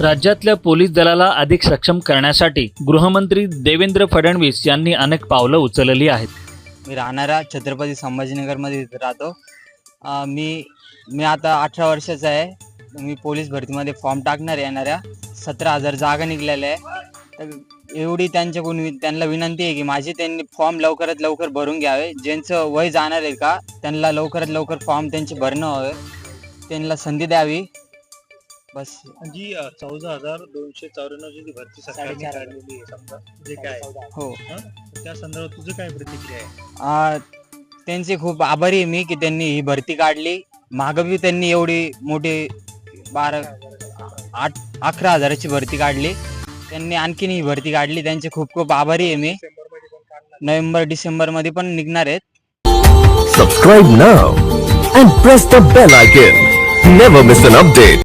राज्यातल्या पोलीस दलाला अधिक सक्षम करण्यासाठी गृहमंत्री देवेंद्र फडणवीस यांनी अनेक पावलं उचलली आहेत. मी राहणारा छत्रपती संभाजीनगरमध्ये इथं राहतो मी मी आता अठरा वर्षाचा आहे. मी पोलीस भरतीमध्ये फॉर्म टाकणार येणाऱ्या सतरा हजार जागा निघलेल्या आहे. तर एवढी त्यांच्याकडून वि- त्यांना विनंती आहे की माझी त्यांनी फॉर्म लवकरात लवकर भरून घ्यावे. ज्यांचं वय जाणार आहे का त्यांना लवकरात लवकर फॉर्म त्यांचे भरणं हवे. त्यांना संधी द्यावी. बस. जी चौदा हजार दोनशे चौऱ्याण्णवची जी भरती सरकारने साडेचार. काढलेली आहे समजा जे काय हो? हं? तर त्या संदर्भात तुझं काय प्रतिक्रिया आहे? आ, त्यांचे खूप आभारी आहे मी की त्यांनी ही भरती काढली. माग बी त्यांनी एवढी मोठी बारा आठ अकरा हजाराची भरती काढली. त्यांनी आणखीन ही भरती काढली. त्यांचे खूप खूप आभारी आहे मी. डिसेंबरमध्ये पण काढणार नोव्हेंबर डिसेंबरमध्ये पण निघणार आहेत. Subscribe now and press the bell icon. Never miss an update.